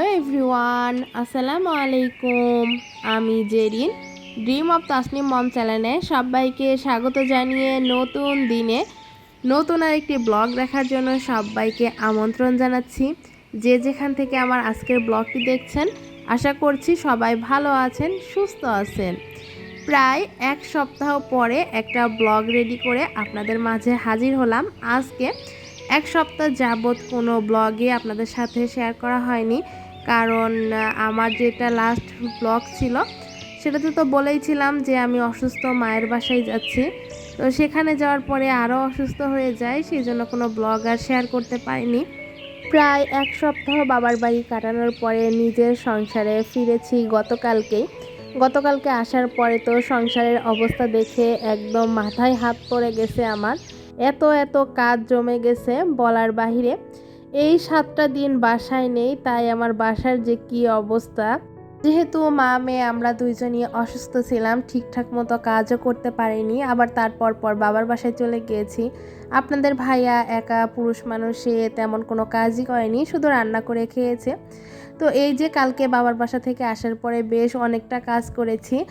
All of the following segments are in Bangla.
হ্যালো এভরিওয়ান, আসসালামু আলাইকুম। আমি জেরিন ড্রিম অফ তাসনিম মম চ্যানেলে সবাইকে স্বাগত জানিয়ে নতুন দিনে নতুন আরেকটি ব্লগ দেখার জন্য সবাইকে আমন্ত্রণ জানাচ্ছি। যে যেখান থেকে আমার আজকের ব্লগটি দেখছেন, আশা করছি সবাই ভালো আছেন, সুস্থ আছেন। প্রায় এক সপ্তাহ পরে একটা ব্লগ রেডি করে আপনাদের মাঝে হাজির হলাম। আজকে এক সপ্তাহ যাবৎ কোনো ব্লগে আপনাদের সাথে শেয়ার করা হয়নি। কারণ আমার যেটা লাস্ট ব্লগ ছিল, সেটাতে তো বলেইছিলাম যে আমি অসুস্থ মায়ের বাসায় যাচ্ছি। তো সেখানে যাওয়ার পরে আরও অসুস্থ হয়ে যায় সেই জন্য কোনো ব্লগ আর শেয়ার করতে পারিনি। প্রায় এক সপ্তাহ বাবার বাড়ি কাটানোর পরে নিজের সংসারে ফিরেছি গতকালকেই গতকালকে আসার পরে তো সংসারের অবস্থা দেখে একদম মাথায় হাত পড়ে গেছে আমার। এত এত কাজ জমে গেছে বলার বাহিরে। এই সাতটা দিন বাসায় নেই, তাই আমার বাসার যে কি অবস্থা? যেহেতু মা, মেয়ে, আমরা দুইজনই অসুস্থ ছিলাম, ঠিকঠাক মতো কাজও করতে পারিনি, আবার তারপর পর বাবার বাসায় চলে গিয়েছি। আপনাদের ভাইয়া একা, পুরুষ মানুষে তেমন কোনো কাজই করেনি, শুধু রান্না করে খেয়েছে। তো এই যে কালকে বাবার বাসা থেকে আসার পরে বেশ অনেকটা কাজ করেছি।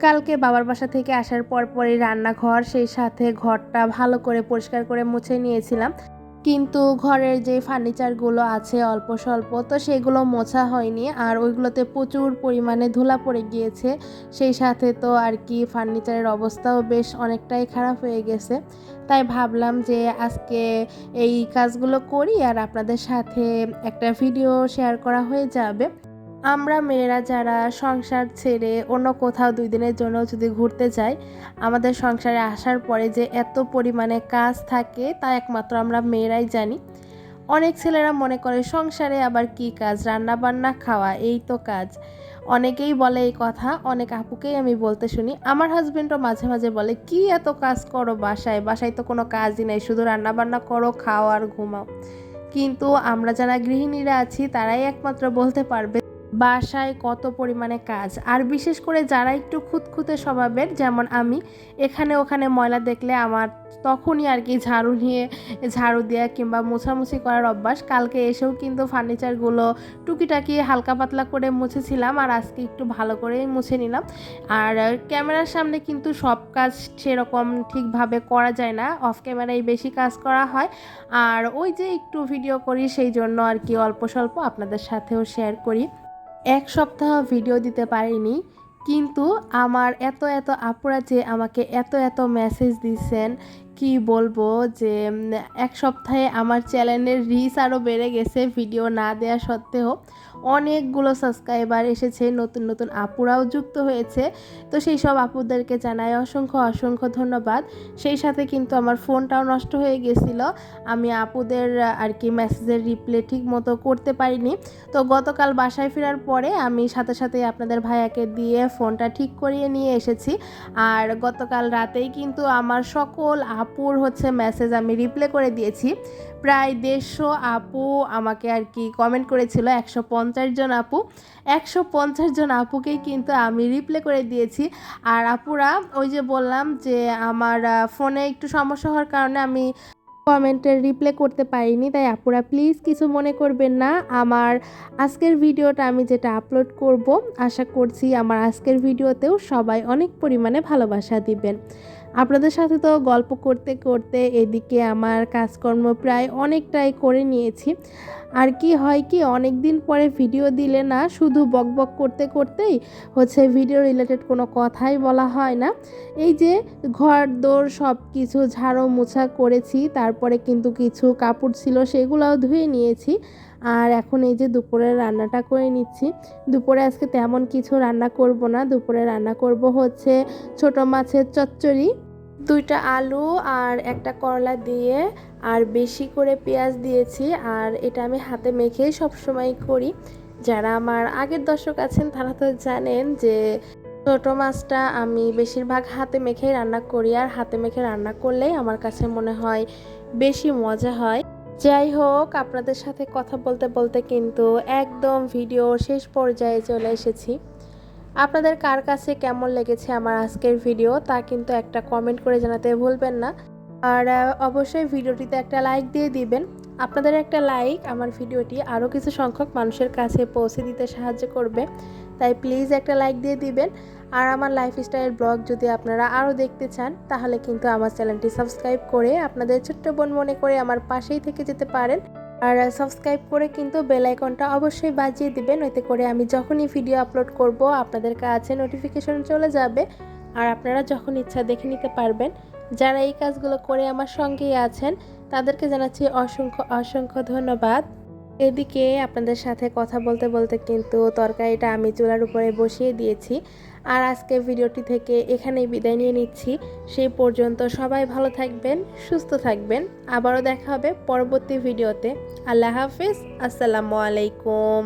কালকে বাবার বাসা থেকে আসার পর পরই রান্নাঘর, সেই সাথে ঘরটা ভালো করে পরিষ্কার করে মুছে নিয়েছিলাম। কিন্তু ঘরের যে ফার্নিচারগুলো আছে অল্প স্বল্প, তো সেগুলো মোছা হয়নি। আর ওইগুলোতে প্রচুর পরিমাণে ধুলা পড়ে গিয়েছে। সেই সাথে তো আর কি ফার্নিচারের অবস্থাও বেশ অনেকটাই খারাপ হয়ে গেছে। তাই ভাবলাম যে আজকে এই কাজগুলো করি আর আপনাদের সাথে একটা ভিডিও শেয়ার করা হয়ে যাবে। আমরা মেয়েরা যারা সংসার ছেড়ে অন্য কোথাও দুই দিনের জন্য যদি ঘুরতে যাই, আমাদের সংসারে আসার পরে যে এত পরিমাণে কাজ থাকে তা একমাত্র আমরা মেয়েরাই জানি। অনেক ছেলেরা মনে করে, সংসারে আবার কি কাজ? রান্না বান্না খাওয়া, এই তো কাজ। অনেকেই বলে এই কথা, অনেক আপুকেই আমি বলতে শুনি। আমার হাজব্যান্ডও মাঝে মাঝে বলে, কি এত কাজ করো বাসায়? বাসায় তো কোনো কাজই নেই, শুধু রান্না বান্না করো, খাও আর ঘুমাও। কিন্তু আমরা যারা গৃহিণীরা আছি, তারাই একমাত্র বলতে পারবে বাসায় কত পরিমাণে কাজ। আর বিশেষ করে যারা একটু খুঁতখুঁতে স্বভাবের, যেমন আমি, এখানে ওখানে ময়লা দেখলে আমার তখনই আর কি ঝাড়ু নিয়ে, ঝাড়ু দেওয়া কিংবা মোছামুছি করার অভ্যাস। কালকে এসেও কিন্তু ফার্নিচারগুলো টুকিটাকি হালকা পাতলা করে মুছেছিলাম আর আজকে একটু ভালো করেই মুছে নিলাম। আর ক্যামেরার সামনে কিন্তু সব কাজ সেরকম ঠিকভাবে করা যায় না। অফ ক্যামেরায় বেশি কাজ করা হয়। আর ওই যে একটু ভিডিও করি, সেই জন্য আর কি অল্প স্বল্প আপনাদের সাথেও শেয়ার করি। এক সপ্তাহ ভিডিও দিতে পারিনি, কিন্তু আমার এত এত আপুরা যে আমাকে এত এত মেসেজ দিচ্ছেন কি বলব যে এক সপ্তাহে আমার চ্যানেলের রিচ আরও বেড়ে গেছে ভিডিও না দেওয়া সত্ত্বেও। অনেকগুলো সাবস্ক্রাইবার এসেছে, নতুন নতুন আপুরাও যুক্ত হয়েছে। তো সেই সব আপুদেরকে জানাই অসংখ্য অসংখ্য ধন্যবাদ। সেই সাথে কিন্তু আমার ফোনটাও নষ্ট হয়ে গেছিল। আমি আপুদের আর কি মেসেজের রিপ্লে ঠিক মতো করতে পারিনি। তো গতকাল বাসায় ফেরার পরে আমি সাথে সাথে আপনাদের ভাইয়াকে দিয়ে ফোনটা ঠিক করিয়ে নিয়ে এসেছি। আর গতকাল রাতেই কিন্তু আমার সকল আপুর হচ্ছে মেসেজ আমি রিপ্লে করে দিয়েছি। প্রায় দেড়শো আপু আমাকে আর কি কমেন্ট করেছিল, একশো পঞ্চাশ জন আপু, একশো পঞ্চাশ জন আপুকেই কিন্তু আমি রিপ্লে করে দিয়েছি। আর আপুরা, ওই যে বললাম যে আমার ফোনে একটু সমস্যা হওয়ার কারণে আমি কমেন্টের রিপ্লে করতে পারিনি, তাই আপুরা প্লিজ কিছু মনে করবেন না। আমার আজকের ভিডিওটা আমি যেটা আপলোড করব, আশা করছি আমার আজকের ভিডিওতেও সবাই অনেক পরিমাণে ভালোবাসা দিবেন। আপনাদের সাথে তো গল্প করতে করতে এদিকে আমার কাজকর্ম প্রায় অনেকটাই করে নিয়েছি। আর কি হয় কি অনেক দিন পরে ভিডিও দিলে না, শুধু বকবক করতে করতেই হচ্ছে ভিডিও রিলেটেড কোনো কথাই বলা হয় না। এই যে ঘর, দোর সব কিছু ঝাড়ো মোছা করেছি, তারপরে কিন্তু কিছু কাপড় ছিল সেগুলোও ধুয়ে নিয়েছি। আর এখন এই যে দুপুরের রান্নাটা করে নিচ্ছি। দুপুরে আজকে তেমন কিছু রান্না করব না, দুপুরে রান্না করব হচ্ছে ছোট মাছের চচ্চড়ি। দুইটা আলু আর একটা করলা দিয়ে আর বেশি করে পেঁয়াজ দিয়েছি আর এটা আমি হাতে মেখেই সবসময় করি। যারা আমার আগের দর্শক আছেন, তারা তো জানেন যে ছোট মাছটা আমি বেশিরভাগ হাতে মেখেই রান্না করি আর হাতে মেখে রান্না করলেই আমার কাছে মনে হয় বেশি মজা হয়। যাই হোক, আপনাদের সাথে কথা বলতে বলতে কিন্তু একদম ভিডিও শেষ পর্যায়ে চলে এসেছি। আপনাদের কার কাছে কেমন লেগেছে আমার আজকের ভিডিও তা কিন্তু একটা কমেন্ট করে জানাতে ভুলবেন না। আর অবশ্যই ভিডিওটিতে একটা লাইক দিয়ে দিবেন। আপনাদের একটা লাইক আমার ভিডিওটি আরও কিছু সংখ্যক মানুষের কাছে পৌঁছে দিতে সাহায্য করবে। তাই প্লিজ একটা লাইক দিয়ে দিবেন। আর আমার লাইফস্টাইল ব্লগ যদি আপনারা আরও দেখতে চান, তাহলে কিন্তু আমার চ্যানেলটি সাবস্ক্রাইব করে আপনাদের ছোট্ট বোন মনে করে আমার পাশেই থেকে যেতে পারেন। আর সাবস্ক্রাইব করে কিন্তু বেল আইকনটা অবশ্যই বাজিয়ে দিবেন, এতে করে আমি যখনই ভিডিও আপলোড করব, আপনাদের কাছে নোটিফিকেশন চলে যাবে। আর আপনারা যখন ইচ্ছা দেখে নিতে পারবেন, যারা এই কাজগুলো করে আমার সঙ্গেই আছেন, তাদেরকে জানাচ্ছি অসংখ্য অসংখ্য ধন্যবাদ। এদিকে আপনাদের সাথে কথা বলতে বলতে কিন্তু তরকারিটা আমি চুলার উপরে বসিয়ে দিয়েছি। আর আজকে ভিডিওটি থেকে এখানেই বিদায় নিয়ে নিচ্ছি। সেই পর্যন্ত সবাই ভালো থাকবেন, সুস্থ থাকবেন। আবারও দেখা হবে পরবর্তী ভিডিওতে। আল্লাহ হাফিজ, আসসালামু আলাইকুম।